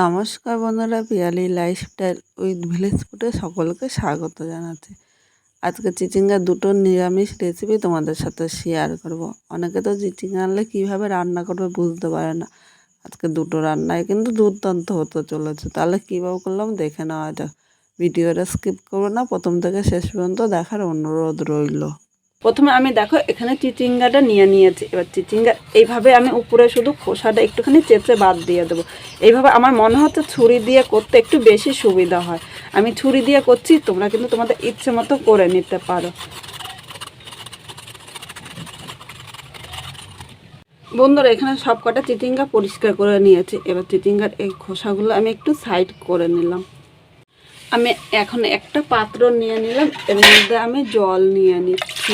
নমস্কার বন্ধুরা Piyali lifestyle with village ফুডে সকলকে স্বাগত জানাচ্ছি। আজকে চিচিঙ্গা দুটো নিরামিষ রেসিপি তোমাদের সাথে শেয়ার করব। অনেকে তো চিচিঙ্গা আনলে কীভাবে রান্না করবে বুঝতে পারে না। আজকে দুটো রান্নায় কিন্তু দুর্দান্ত হতে চলেছে। তাহলে কীভাবে করলাম দেখে নেওয়া যাক। ভিডিওটা স্কিপ করব না, প্রথম থেকে শেষ পর্যন্ত দেখার অনুরোধ রইল। প্রথমে আমি দেখো এখানে চিচিঙ্গাটা নিয়ে নিয়েছি। এবার চিচিঙ্গা, এইভাবে আমি উপরে শুধু খোসাটা একটুখানি চেঁচে বাদ দিয়ে দেবো। এইভাবে আমার মনে হচ্ছে ছুরি দিয়ে করতে একটু বেশি সুবিধা হয়। আমি ছুরি দিয়ে করছি, তোমরা কিন্তু তোমাদের ইচ্ছে মতো করে নিতে পারো। বন্ধুরা, এখানে সব কটা চিচিঙ্গা পরিষ্কার করে নিয়েছি। এবার চিচিঙ্গার এই খোসাগুলো আমি একটু সাইড করে নিলাম। আমি এখন একটা পাত্র নিয়ে নিলাম, এর মধ্যে আমি জল নিয়ে নিচ্ছি।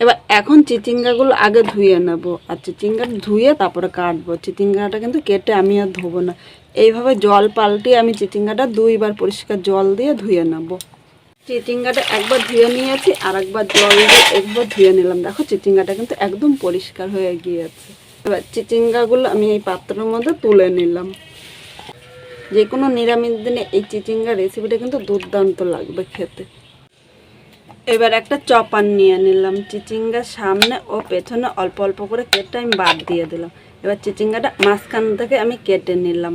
এবার এখন চিচিঙ্গাগুলো আগে ধুয়ে নেব। আর চিচিঙ্গা ধুয়ে তারপরে কাটবো। চিচিঙ্গাটা কিন্তু কেটে আমি আর ধোবো না। এইভাবে জল পাল্টিয়ে আমি চিচিঙ্গাটা দুইবার পরিষ্কার জল দিয়ে ধুয়ে নেব। চিচিঙ্গাটা একবার ধুয়ে নিয়েছি, আর একবার জল দিয়ে একবার ধুয়ে নিলাম। দেখো চিচিঙ্গাটা কিন্তু একদম পরিষ্কার হয়ে গিয়েছে। এবার চিচিঙ্গাগুলো আমি এই পাত্রের মধ্যে তুলে নিলাম। যে কোনো নিরামিষ দিনে এই চিচিঙ্গা রেসিপিটা কিন্তু দুর্দান্ত লাগবে খেতে। এবার একটা চপান নিয়ে নিলাম চিচিঙ্গার সামনে ও পেছনে অল্প অল্প করে কেটে আমি বাদ দিয়ে দিলাম। এবার চিচিঙ্গাটা মাঝখান থেকে আমি কেটে নিলাম।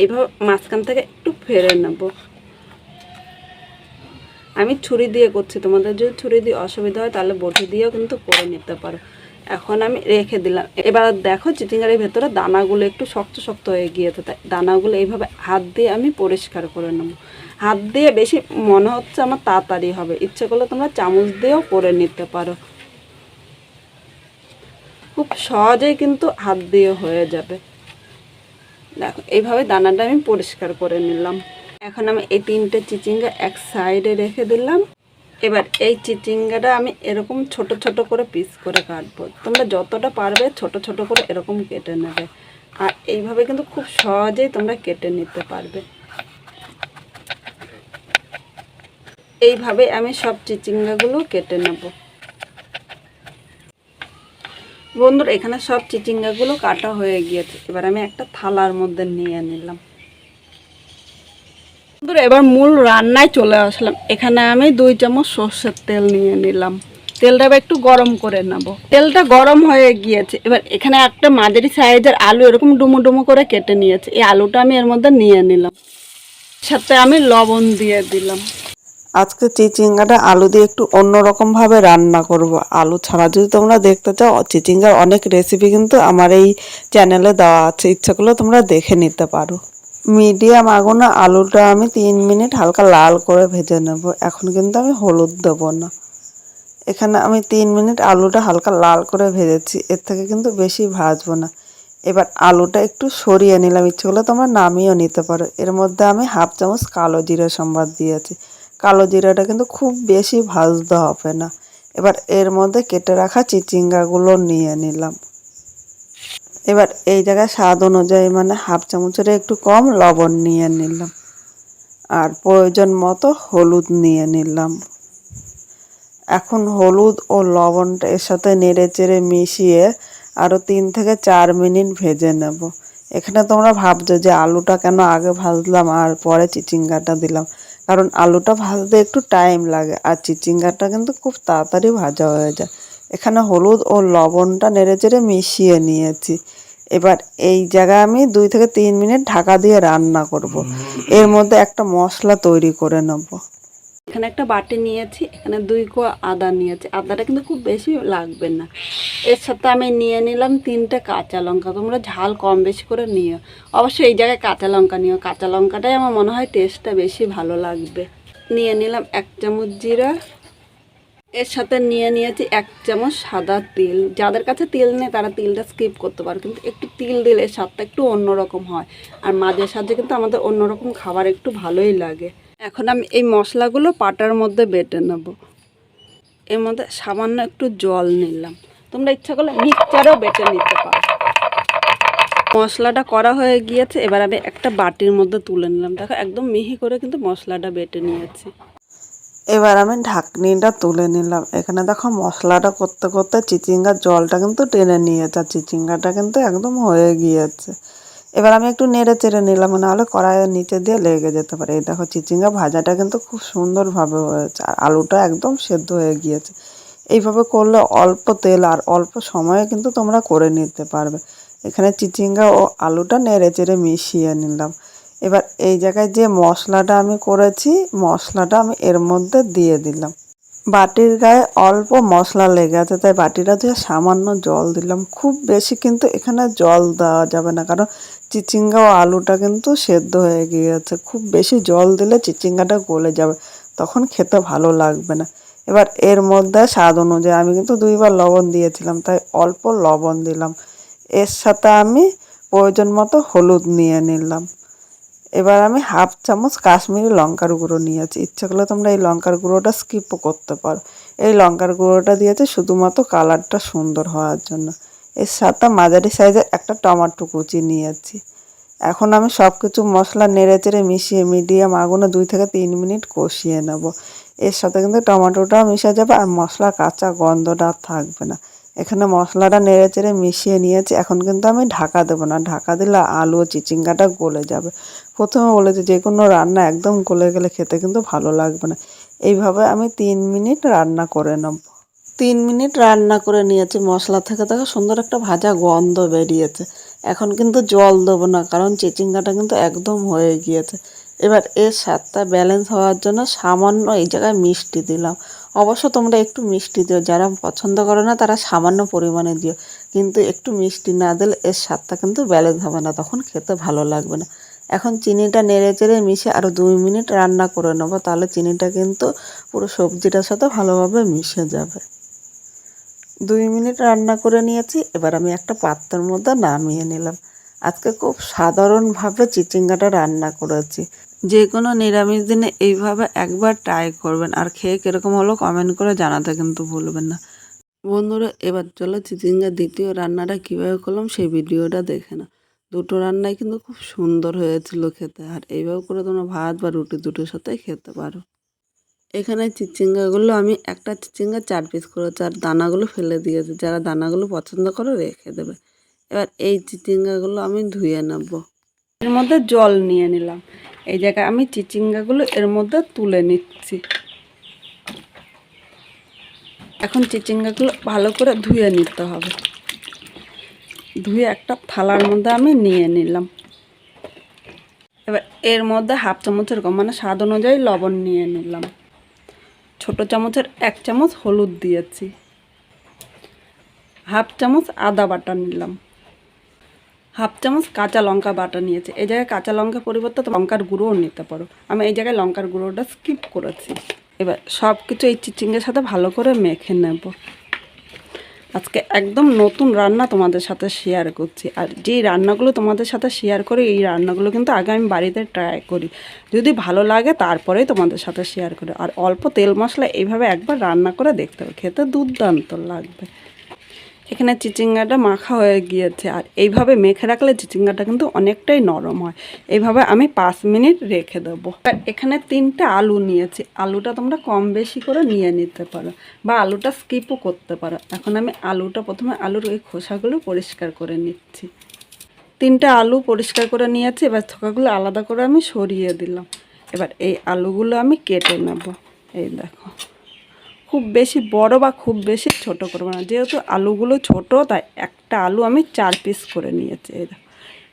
এইভাবে মাঝখান থেকে একটু ফেরে নেব। আমি ছুরি দিয়ে করছি, তোমাদের যদি ছুরি দিয়ে অসুবিধা হয় তাহলে বটি দিয়েও কিন্তু করে নিতে পারো। এখন আমি রেখে দিলাম। এবার দেখো চিচিঙ্গারের ভেতরে দানাগুলো একটু শক্ত শক্ত হয়ে গিয়েছে, তাই দানাগুলো এইভাবে হাত দিয়ে আমি পরিষ্কার করে নেব। হাত দিয়ে বেশি মনে হচ্ছে আমার তাড়াতাড়ি হবে। ইচ্ছে করলে তোমরা চামচ দিয়েও করে নিতে পারো। খুব সহজেই কিন্তু হাত দিয়ে হয়ে যাবে। দেখো, এইভাবে দানাটা আমি পরিষ্কার করে নিলাম। এখন আমি এই তিনটে চিচিঙ্গা এক সাইডে রেখে দিলাম। এবার এই চিচিঙ্গাটা আমি এরকম ছোট ছোট করে পিস করে কাটবো। তোমরা যতটা পারবে ছোট ছোট করে এরকম কেটে নেবে। আর এইভাবে কিন্তু খুব সহজেই তোমরা কেটে নিতে পারবে। এইভাবে আমি সব চিচিঙ্গাগুলো কেটে নেব। বন্ধুরা, এখানে সব চিচিঙ্গাগুলো কাটা হয়ে গিয়েছে। এবার আমি একটা থালার মধ্যে নিয়ে নিলাম। বন্ধুরা, এবার মূল রান্নায় চলে আসলাম। এখানে আমি দুই চামচ সর্ষের তেল নিয়ে নিলাম। তেলটা একটু গরম করে নেব। তেলটা গরম হয়ে গিয়েছে। এবার এখানে একটা মাঝারি সাইজের আলু এরকম ডুমো ডুমো করে কেটে নিয়েছে। এই আলুটা আমি এর মধ্যে নিয়ে নিলাম। সাথে আমি লবণ দিয়ে দিলাম। আজকে চিচিঙ্গাটা আলু দিয়ে একটু অন্যরকম ভাবে রান্না করব। আলু ছাড়া যদি তোমরা দেখতে চাও, চিচিঙ্গার অনেক রেসিপি কিন্তু আমার এই চ্যানেলে দেওয়া আছে। ইচ্ছা করলে তোমরা দেখে নিতে পারো। মিডিয়াম আগুনে আলুটা আমি তিন মিনিট হালকা লাল করে ভেজে নেব। এখন কিন্তু আমি হলুদ দেবো না। এখানে আমি তিন মিনিট আলুটা হালকা লাল করে ভেজেছি। এর থেকে কিন্তু বেশি ভাজবো না। এবার আলুটা একটু সরিয়ে নিলাম। ইচ্ছে করলে তোমরা নামিয়েও নিতে পারো। এর মধ্যে আমি হাফ চামচ কালো জিরে সম্বাদ দিয়েছি। কালো জিরাটা কিন্তু খুব বেশি ভাজতে হবে না। এবার এর মধ্যে কেটে রাখা চিচিঙ্গাগুলো নিয়ে নিলাম। এবার এই জায়গায় স্বাদ অনুযায়ী মানে হাফ চামচের একটু কম লবণ নিয়ে নিলাম। আর প্রয়োজন মতো হলুদ নিয়ে নিলাম। এখন হলুদ ও লবণটা এর সাথে নেড়ে চেড়ে মিশিয়ে আরও তিন থেকে চার মিনিট ভেজে নেব। এখানে তোমরা ভাবছ যে আলুটা কেন আগে ভাজলাম আর পরে চিচিঙ্গাটা দিলাম। কারণ আলুটা ভাজতে একটু টাইম লাগে আর চিচিঙ্গাটা কিন্তু খুব তাড়াতাড়ি ভাজা হয়ে যায়। এখানে হলুদ ও লবণটা নেড়ে চেড়ে মিশিয়ে নিয়েছি। এবার এই জায়গায় আমি দুই থেকে তিন মিনিট ঢাকা দিয়ে রান্না করব। এর মধ্যে একটা মশলা তৈরি করে নেব। এখানে একটা বাটি নিয়েছি, এখানে দুই কো আদা নিয়েছি। আদাটা কিন্তু খুব বেশি লাগবে না। এর সাথে আমি নিয়ে নিলাম তিনটে কাঁচা লঙ্কা। তোমরা ঝাল কম বেশি করে নিও। অবশ্যই এই জায়গায় কাঁচা লঙ্কা নিও। কাঁচা লঙ্কাটাই আমার মনে হয় টেস্টটা বেশি ভালো লাগবে। নিয়ে নিলাম এক চামচ জিরা। এর সাথে নিয়ে নিয়েছি এক চামচ সাদা তিল। যাদের কাছে তিল নেই, তারা তিলটা স্কিপ করতে পারে, কিন্তু একটু তিল দিলে স্বাদটা একটু অন্যরকম হয়। আর মাঝে সাঝে কিন্তু আমাদের অন্যরকম খাবার একটু ভালোই লাগে। এখন আমি এই মশলাগুলো পাটার মধ্যে বেটে নেব। এর মধ্যে সামান্য একটু জল নিলাম। তোমরা ইচ্ছা করলে মিক্সচারও বেটে নিতে পারো। মশলাটা করা হয়ে গিয়েছে, এবার আমি একটা বাটির মধ্যে তুলে নিলাম। দেখো, একদম মিহি করে কিন্তু মশলাটা বেটে নিয়েছি। এবার আমি ঢাকনিটা তুলে নিলাম। এখানে দেখো মশলাটা করতে করতে চিচিঙ্গার জলটা কিন্তু টেনে নিয়েছে, আর চিচিঙ্গাটা কিন্তু একদম হয়ে গিয়েছে। এবার আমি একটু নেড়ে চেড়ে নিলাম, নাহলে কড়াইয়ের নিচে দিয়ে লেগে যেতে পারে। এই দেখো চিচিঙ্গা ভাজাটা কিন্তু খুব সুন্দরভাবে হয়েছে, আর আলুটা একদম সেদ্ধ হয়ে গিয়েছে। এইভাবে করলে অল্প তেল আর অল্প সময়ে কিন্তু তোমরা করে নিতে পারবে। এখানে চিচিঙ্গা ও আলুটা নেড়ে চেড়ে মিশিয়ে নিলাম। এবার এই জায়গায় যে মশলাটা আমি করেছি, মশলাটা আমি এর মধ্যে দিয়ে দিলাম। বাটির গায়ে অল্প মশলা লেগে আছে, তাই বাটিটা ধুয়ে সামান্য জল দিলাম, খুব বেশি কিন্তু এখানে জল দেওয়া যাবে না, কারণ চিচিঙ্গা ও আলুটা কিন্তু সেদ্ধ হয়ে গিয়েছে। খুব বেশি জল দিলে চিচিঙ্গাটা গলে যাবে, তখন খেতে ভালো লাগবে না। এবার এর মধ্যে স্বাদ অনুযায়ী আমি কিন্তু দুইবার লবণ দিয়েছিলাম, তাই অল্প লবণ দিলাম। এর সাথে আমি প্রয়োজন মতো হলুদ নিয়ে নিলাম। এবার আমি হাফ চামচ কাশ্মীরি লঙ্কার গুঁড়ো নিয়েছি। ইচ্ছা করলে তোমরা এই লঙ্কার গুঁড়োটা স্কিপও করতে পারো। এই লঙ্কার গুঁড়োটা দিয়েছে শুধুমাত্র কালারটা সুন্দর হওয়ার জন্য। এর সাথে মাঝারি সাইজের একটা টমাটো কুচি নিয়েছি। এখন আমি সব কিছু মশলা নেড়ে চেড়ে মিশিয়ে মিডিয়াম আগুনে দুই থেকে তিন মিনিট কষিয়ে নেব। এর সাথে কিন্তু টমেটোটাও মিশে যাবে আর মশলা কাঁচা গন্ধটা থাকবে না। এখানে মশলাটা নেড়ে চেড়ে মিশিয়ে নিয়েছি। এখন কিন্তু আমি ঢাকা দেবো না। ঢাকা দিলে আলু চিচিঙ্গাটা গলে যাবে। প্রথমে বলেছি যে কোনো রান্না একদম গলে গেলে খেতে কিন্তু ভালো লাগবে না। এইভাবে আমি তিন মিনিট রান্না করে নেব। তিন মিনিট রান্না করে নিয়েছি। মশলা থেকে থেকে সুন্দর একটা ভাজা গন্ধ বেরিয়েছে। এখন কিন্তু জল দেবো না, কারণ চিচিঙ্গাটা কিন্তু একদম হয়ে গিয়েছে। এবার এর স্বাদটা ব্যালেন্স হওয়ার জন্য সামান্য এই জায়গায় মিষ্টি দিলাম। অবশ্য তোমরা একটু মিষ্টি দিও, যারা পছন্দ করো না তারা সামান্য পরিমাণে দিও। কিন্তু একটু মিষ্টি না দিলে এর স্বাদটা কিন্তু ব্যালেন্স হবে না, তখন খেতে ভালো লাগবে না। এখন চিনিটা নেড়ে চেড়ে মিশে আরও দুই মিনিট রান্না করে নেব, তাহলে চিনিটা কিন্তু পুরো সবজিটার সাথে ভালোভাবে মিশে যাবে। দুই মিনিট রান্না করে নিয়েছি, এবার আমি একটা পাত্রের মধ্যে নামিয়ে নিলাম। আজকে খুব সাধারণভাবে চিচিঙ্গাটা রান্না করেছি। যে কোনো নিরামিষ দিনে এইভাবে একবার ট্রাই করবেন। আর খেয়ে কীরকম হলো কমেন্ট করে জানাতে কিন্তু ভুলবেন না। বন্ধুরা, এবার চলো চিচিঙ্গার দ্বিতীয় রান্নাটা কীভাবে করলাম সেই ভিডিওটা দেখে না দুটো রান্নাই কিন্তু খুব সুন্দর হয়েছিল খেতে। আর এইভাবে করে তোমরা ভাত বা রুটি দুটোর সাথে খেতে পারো। এখানে চিচিঙ্গাগুলো আমি একটা চিচিঙ্গা চার পিস করেছি আর দানাগুলো ফেলে দিয়েছি। যারা দানাগুলো পছন্দ করে রেখে দেবে। এবার এই চিচিঙ্গাগুলো আমি ধুয়ে নেব। এর মধ্যে জল নিয়ে নিলাম। এই জায়গায় আমি চিচিঙ্গাগুলো এর মধ্যে তুলে নিচ্ছি। এখন চিচিঙ্গাগুলো ভালো করে ধুয়ে নিতে হবে। ধুয়ে একটা থালার মধ্যে আমি নিয়ে নিলাম। এবার এর মধ্যে হাফ চামচের কম মানে স্বাদ অনুযায়ী লবণ নিয়ে নিলাম। ছোট চামচের এক চামচ হলুদ দিয়েছি। হাফ চামচ আদা বাটা নিলাম। হাফ চামচ কাঁচা লঙ্কা বাটা নিয়েছে। এই জায়গায় কাঁচা লঙ্কা পরিবর্তে লঙ্কার গুঁড়োও নিতে পারো। আমি এই জায়গায় লঙ্কার গুঁড়োটা স্কিপ করেছি। এবার সব কিছু এই চিচিঙ্গের সাথে ভালো করে মেখে নেব। আজকে একদম নতুন রান্না তোমাদের সাথে শেয়ার করছি। আর যেই রান্নাগুলো তোমাদের সাথে শেয়ার করি, এই রান্নাগুলো কিন্তু আগে আমি বাড়িতে ট্রাই করি। যদি ভালো লাগে তারপরেই তোমাদের সাথে শেয়ার করি। আর অল্প তেল মশলা এইভাবে একবার রান্না করে দেখতে হবে। খেতে দুর্দান্ত লাগবে। এখানে চিচিঙ্গাটা মাখা হয়ে গিয়েছে। আর এইভাবে মেখে রাখলে চিচিঙ্গাটা কিন্তু অনেকটাই নরম হয়। এইভাবে আমি পাঁচ মিনিট রেখে দেবো। আর এখানে তিনটে আলু নিয়েছি। আলুটা তোমরা কম বেশি করে নিয়ে নিতে পারো বা আলুটা স্কিপও করতে পারো। এখন আমি আলুটা প্রথমে আলুর ওই খোসাগুলো পরিষ্কার করে নিচ্ছি। তিনটে আলু পরিষ্কার করে নিয়েছি। এবার থোকাগুলো আলাদা করে আমি সরিয়ে দিলাম। এবার এই আলুগুলো আমি কেটে নেব। এই দেখো। খুব বেশি বড় বা খুব বেশি ছোট করব না। যেহেতু আলুগুলো ছোট, তাই একটা আলু আমি চার পিস করে নিয়েছি।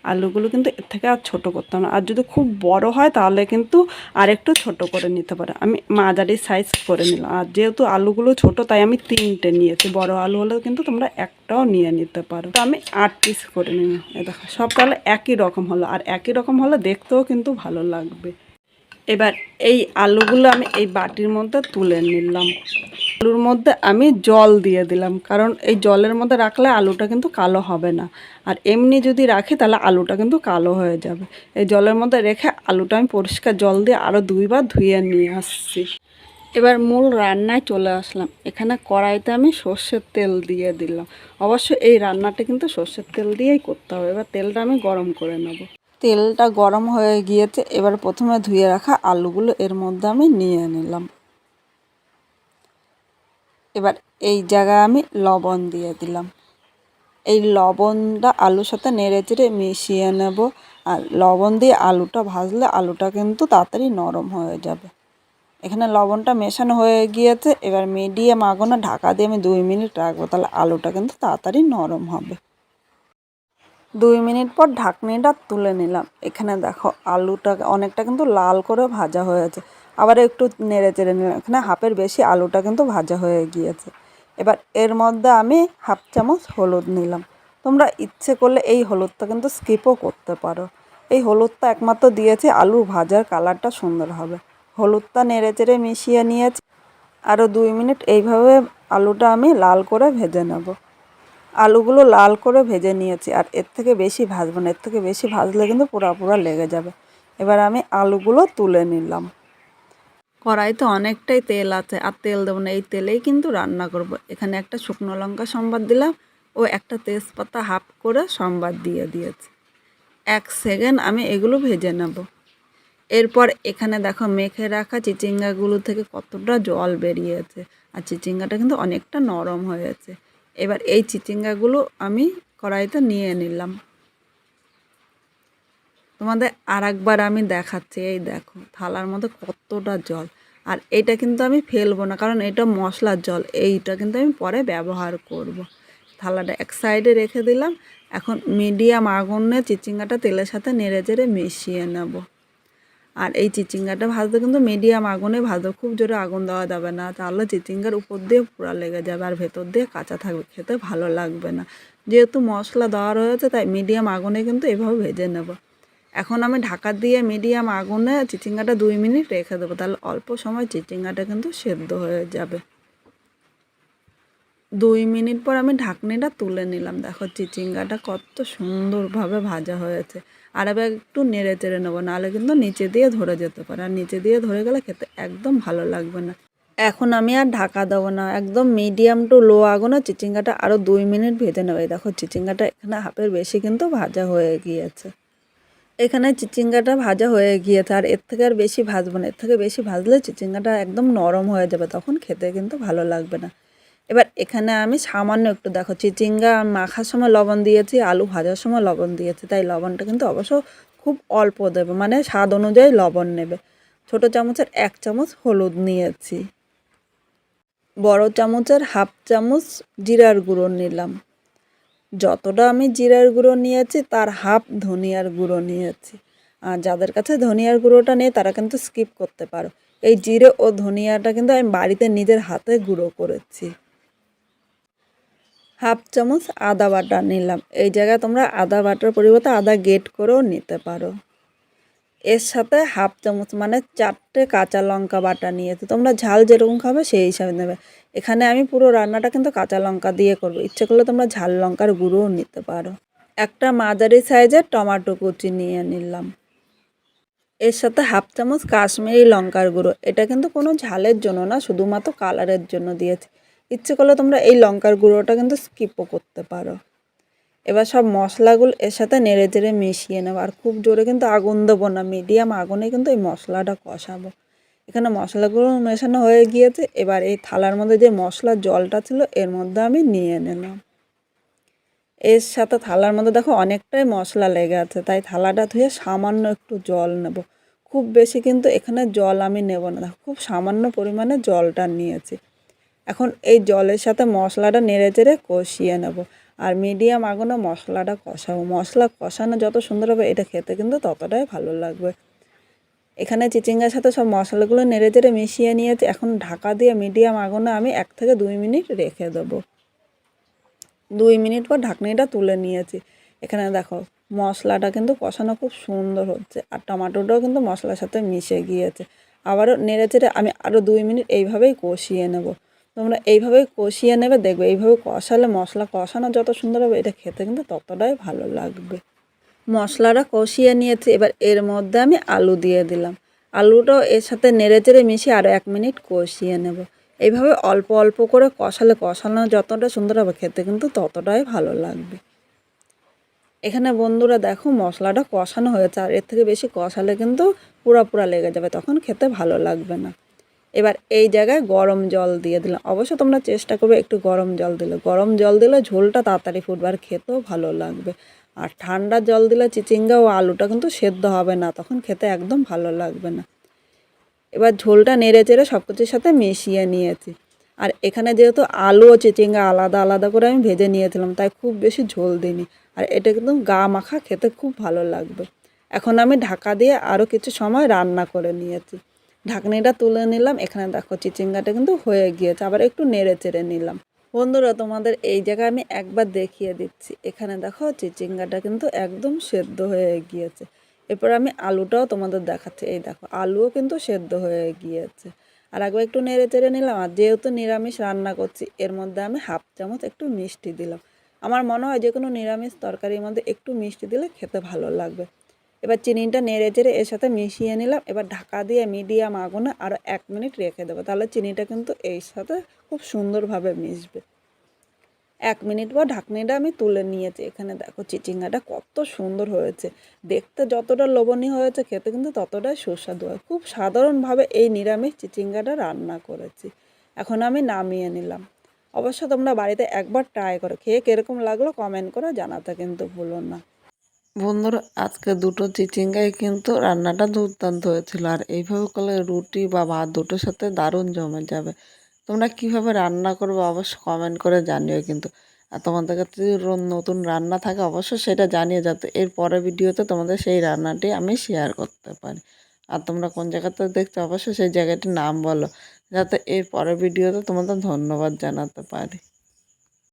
আলুগুলো কিন্তু এর থেকে আর ছোটো করতাম না। আর যদি খুব বড় হয়, তাহলে কিন্তু আর একটু ছোট করে নিতে পারে। আমি মাঝারি সাইজ করে নিলাম। আর যেহেতু আলুগুলো ছোট, তাই আমি তিনটে নিয়েছি। বড় আলু হলেও কিন্তু তোমরা একটাও নিয়ে নিতে পারো। তো আমি আট পিস করে নিলাম। এই দেখো, সব তাহলে একই রকম হলো। আর একই রকম হলে দেখতেও কিন্তু ভালো লাগবে। এবার এই আলুগুলো আমি এই বাটির মধ্যে তুলে নিলাম। আলুর মধ্যে আমি জল দিয়ে দিলাম, কারণ এই জলের মধ্যে রাখলে আলুটা কিন্তু কালো হবে না। আর এমনি যদি রাখি তাহলে আলুটা কিন্তু কালো হয়ে যাবে। এই জলের মধ্যে রেখে আলুটা আমি পরিষ্কার জল দিয়ে আরও দুইবার ধুয়ে নিয়ে আসছি। এবার মূল রান্নায় চলে আসলাম। এখানে কড়াইতে আমি সর্ষের তেল দিয়ে দিলাম। অবশ্য এই রান্নাটা কিন্তু সর্ষের তেল দিয়েই করতে হবে। এবার তেলটা আমি গরম করে নেব। তেলটা গরম হয়ে গিয়েছে, এবার প্রথমে ধুয়ে রাখা আলুগুলো এর মধ্যে আমি নিয়ে নিলাম। এবার এই জায়গায় আমি লবণ দিয়ে দিলাম। এই লবণটা আলুর সাথে নেড়ে চেড়ে মিশিয়ে নেব, আর লবণ দিয়ে আলুটা ভাজলে আলুটা কিন্তু তাড়াতাড়ি নরম হয়ে যাবে। এখানে লবণটা মেশানো হয়ে গিয়েছে, এবার মিডিয়াম আগুনে ঢাকা দিয়ে আমি দুই মিনিট রাখব, তাহলে আলুটা কিন্তু তাড়াতাড়ি নরম হবে। দুই মিনিট পর ঢাকনিটা তুলে নিলাম। এখানে দেখো আলুটা অনেকটা কিন্তু লাল করে ভাজা হয়েছে আবার একটু নেড়ে চেড়ে নিলাম। এখানে হাফের বেশি আলুটা কিন্তু ভাজা হয়ে গিয়েছে। এবার এর মধ্যে আমি হাফ চামচ হলুদ নিলাম। তোমরা ইচ্ছে করলে এই হলুদটা কিন্তু স্কিপও করতে পারো। এই হলুদটা একমাত্র দিয়েছে আলু ভাজার কালারটা সুন্দর হবে। হলুদটা নেড়ে চেড়ে মিশিয়ে নিয়েছি। আরও দুই মিনিট এইভাবে আলুটা আমি লাল করে ভেজে নেব। আলুগুলো লাল করে ভেজে নিয়েছি, আর এর থেকে বেশি ভাজবো না। এর থেকে বেশি ভাজলে কিন্তু পুরা লেগে যাবে। এবার আমি আলুগুলো তুলে নিলাম। কড়াইতে অনেকটাই তেল আছে, আর তেল দেবো না, এই তেলেই কিন্তু রান্না করব। এখানে একটা শুকনো লঙ্কা সম্বাদ দিলাম, ও একটা তেজপাতা হাফ করে সম্বাদ দিয়ে দিয়েছি। এক সেকেন্ড আমি এগুলো ভেজে নেব। এরপর এখানে দেখো মেখে রাখা চিচিঙ্গাগুলো থেকে কতটা জল বেরিয়েছে, আর চিচিঙ্গাটা কিন্তু অনেকটা নরম হয়েছে। এবার এই চিচিঙ্গাগুলো আমি কড়াইতে নিয়ে নিলাম। তোমাদের আর একবার আমি দেখাচ্ছি, এই দেখো, থালার মধ্যে কতটা জল। আর এটা কিন্তু আমি ফেলব না, কারণ এটা মশলার জল, এইটা কিন্তু আমি পরে ব্যবহার করব। থালাটা এক সাইডে রেখে দিলাম, এখন মিডিয়াম আগুনে চিচিঙ্গাটা তেলের সাথে নেড়ে চেড়ে মিশিয়ে নেব। আর এই চিচিঙ্গাটা ভাজতে কিন্তু মিডিয়াম আগুনে ভাজতে খুব জোরে আগুন দেওয়া যাবে না। তাহলে চিচিঙ্গার উপর দিয়ে পুরা লেগে যাবে আর ভেতর দিয়ে কাঁচা থাকবে, খেতে ভালো লাগবে না। যেহেতু মশলা দেওয়া রয়েছে, তাই মিডিয়াম আগুনে কিন্তু এভাবে ভেজে নেব। এখন আমি ঢাকা দিয়ে মিডিয়াম আগুনে চিচিঙ্গাটা দুই মিনিট রেখে দেবো, তাহলে অল্প সময় চিচিঙ্গাটা কিন্তু সেদ্ধ হয়ে যাবে। দুই মিনিট পর আমি ঢাকনিটা তুলে নিলাম। দেখো চিচিঙ্গাটা কত সুন্দরভাবে ভাজা হয়েছে। আর এবার একটু নেড়ে চেড়ে নেব, নাহলে কিন্তু নিচে দিয়ে ধরে যেতে পারে। আর নিচে দিয়ে ধরে গেলে খেতে একদম ভালো লাগবে না। এখন আমি আর ঢাকা দেবো না, একদম মিডিয়াম টু লো আগুনে চিচিঙ্গাটা আরও দুই মিনিট ভেজে নেবে। দেখো চিচিঙ্গাটা এখানে হাফের বেশি কিন্তু ভাজা হয়ে গিয়েছে। এখানে চিচিঙ্গাটা ভাজা হয়ে গিয়েছে, আর এর থেকে আর বেশি ভাজবো না। এর থেকে বেশি ভাজলে চিচিঙ্গাটা একদম নরম হয়ে যাবে, তখন খেতে কিন্তু ভালো লাগবে না। এবার এখানে আমি সামান্য একটু দেখো চিচিঙ্গা মাখার সময় লবণ দিয়েছি, আলু ভাজার সময় লবণ দিয়েছি। তাই লবণটা কিন্তু অবশ্য খুব অল্প দেবে মানে স্বাদ অনুযায়ী লবণ নেবে। ছোট চামচের এক চামচ হলুদ নিয়েছি। বড় চামচের হাফ চামচ জিরার গুঁড়ো নিলাম। যতটা আমি জিরার গুঁড়ো নিয়েছি, তার হাফ ধনিয়ার গুঁড়ো নিয়েছি। আর যাদের কাছে ধনিয়ার গুঁড়োটা নেই, তারা কিন্তু স্কিপ করতে পারো। এই জিরে ও ধনিয়াটা কিন্তু আমি বাড়িতে নিজের হাতে গুঁড়ো করেছি। হাফ চামচ আদা বাটা নিলাম। এই জায়গায় তোমরা আদা বাটার পরিবর্তে আদা গেট করেও নিতে পারো। এর সাথে হাফ চামচ মানে চারটে কাঁচা লঙ্কা বাটা নিয়েছি তোমরা ঝাল যেরকম খাবে সেই হিসাবে নেবে। এখানে আমি পুরো রান্নাটা কিন্তু কাঁচা লঙ্কা দিয়ে করব। ইচ্ছে করলে তোমরা ঝাল লঙ্কার গুঁড়োও নিতে পারো। একটা মাঝারি সাইজের টমাটো কুচি নিয়ে নিলাম। এর সাথে হাফ চামচ কাশ্মীরি লঙ্কার গুঁড়ো। এটা কিন্তু কোনো ঝালের জন্য না, শুধুমাত্র কালারের জন্য দিয়েছি। ইচ্ছে করলে তোমরা এই লঙ্কার গুঁড়োটা কিন্তু স্কিপও করতে পারো। এবার সব মশলাগুলো এর সাথে নেড়ে চেড়ে মিশিয়ে নেব। আর খুব জোরে কিন্তু আগুন দেবো না মিডিয়াম আগুনে কিন্তু এই মশলাটা কষাবো। এখানে মশলাগুলো মেশানো হয়ে গিয়েছে, এবার এই থালার মধ্যে যে মশলার জলটা ছিল এর মধ্যে আমি নিয়ে নিলাম। এর সাথে থালার মধ্যে দেখো অনেকটাই মশলা লেগে আছে, তাই থালাটা ধুয়ে সামান্য একটু জল নেব। খুব বেশি কিন্তু এখানে জল আমি নেব না, দেখো খুব সামান্য পরিমাণে জলটা নিয়েছি। এখন এই জলের সাথে মশলাটা নেড়ে চেড়ে কষিয়ে নেব। আর মিডিয়াম আগুনে মশলাটা কষাবো। মশলা কষানো যত সুন্দর হবে, এটা খেতে কিন্তু ততটাই ভালো লাগবে। এখানে চিচিঙ্গার সাথে সব মশলাগুলো নেড়ে চেড়ে মিশিয়ে নিয়েছি। এখন ঢাকা দিয়ে মিডিয়াম আগুনে আমি এক থেকে দুই মিনিট রেখে দেবো। দুই মিনিট পর ঢাকনিটা তুলে নিয়েছি। এখানে দেখো, মশলাটা কিন্তু কষানো খুব সুন্দর হচ্ছে আর টমাটোটাও কিন্তু মশলার সাথে মিশে গিয়েছে। আবারও নেড়ে চেড়ে আমি আরও দুই মিনিট এইভাবেই কষিয়ে নেব। তোমরা এইভাবেই কষিয়ে নেবে, দেখবে এইভাবে কষালে মশলা কষানো যত সুন্দর হবে, এটা খেতে কিন্তু ততটাই ভালো লাগবে। মশলাটা কষিয়ে নিয়েছি, এবার এর মধ্যে আমি আলু দিয়ে দিলাম। আলুটাও এর সাথে নেড়ে চেড়ে মিশিয়ে আরও এক মিনিট কষিয়ে নেব। এইভাবে অল্প অল্প করে কষালে কষানো যতটা সুন্দর হবে, খেতে কিন্তু ততটাই ভালো লাগবে। এখানে বন্ধুরা দেখো মশলাটা কষানো হয়েছে, আর এর থেকে বেশি কষালে কিন্তু পুরা পুরা লেগে যাবে, তখন খেতে ভালো লাগবে না। এবার এই জায়গায় গরম জল দিয়ে দিলাম। অবশ্য তোমরা চেষ্টা করবে একটু গরম জল দিলে। গরম জল দিলে ঝোলটা তাড়াতাড়ি ফুটবে আর খেতেও ভালো লাগবে। আর ঠান্ডা জল দিলে চিচিঙ্গা ও আলুটা কিন্তু সেদ্ধ হবে না, তখন খেতে একদম ভালো লাগবে না। এবার ঝোলটা নেড়ে চেড়ে সব কিছুর সাথে মিশিয়ে নিয়েছি। আর এখানে যেহেতু আলু ও চিচিঙ্গা আলাদা আলাদা করে আমি ভেজে নিয়েছিলাম, তাই খুব বেশি ঝোল দিইনি। আর এটা কিন্তু গা মাখা, খেতে খুব ভালো লাগবে। এখন আমি ঢাকা দিয়ে আরও কিছু সময় রান্না করে নিয়েছি। ঢাকনিটা তুলে নিলাম। এখানে দেখো চিচিঙ্গাটা কিন্তু হয়ে গিয়েছে। আবার একটু নেড়ে চেড়ে নিলাম। বন্ধুরা, তোমাদের এই জায়গায় আমি একবার দেখিয়ে দিচ্ছি। এখানে দেখো চিচিঙ্গাটা কিন্তু একদম সেদ্ধ হয়ে গিয়েছে। এরপর আমি আলুটাও তোমাদের দেখাচ্ছি। এই দেখো, আলুও কিন্তু সেদ্ধ হয়ে গিয়েছে। আর একবার একটু নেড়ে চেড়ে নিলাম। আর যেহেতু নিরামিষ রান্না করছি, এর মধ্যে আমি হাফ চামচ একটু মিষ্টি দিলাম। আমার মনে হয় যে কোনো নিরামিষ তরকারির মধ্যে একটু মিষ্টি দিলে খেতে ভালো লাগবে। এবার চিনিটা নেড়ে চেড়ে এর সাথে মিশিয়ে নিলাম। এবার ঢাকা দিয়ে মিডিয়াম আগুনে আরও এক মিনিট রেখে দেবো। তাহলে চিনিটা কিন্তু এর সাথে খুব সুন্দরভাবে মিশবে। এক মিনিট পর ঢাকনিটা আমি তুলে নিয়েছি। এখানে দেখো চিচিঙ্গাটা কত সুন্দর হয়েছে। দেখতে যতটা লোভনীয় হয়েছে, খেতে কিন্তু ততটাই সুস্বাদু হয়। খুব সাধারণভাবে এই নিরামিষ চিচিঙ্গাটা রান্না করেছি। এখন আমি নামিয়ে নিলাম। অবশ্য তোমরা বাড়িতে একবার ট্রাই করো। খেয়ে কীরকম লাগল কমেন্ট করে জানাতে কিন্তু ভুলো না। বন্ধুরা, আজকে দুটো চিচিঙ্গাই কিন্তু রান্নাটা দুর্দান্ত হয়েছিল। আর এইভাবে করলে রুটি বা ভাত দুটোর সাথে দারুণ জমে যাবে। তোমরা কীভাবে রান্না করবে অবশ্যই কমেন্ট করে জানিও কিন্তু। আর তোমাদের কাছে যদি নতুন রান্না থাকে অবশ্যই সেটা জানিয়ে যাতে এর পরের ভিডিওতে তোমাদের সেই রান্নাটি আমি শেয়ার করতে পারি। আর তোমরা কোন জায়গাতে দেখছ অবশ্যই সেই জায়গাটির নাম বলো, যাতে এর পরের ভিডিওতে তোমাদের ধন্যবাদ জানাতে পারি।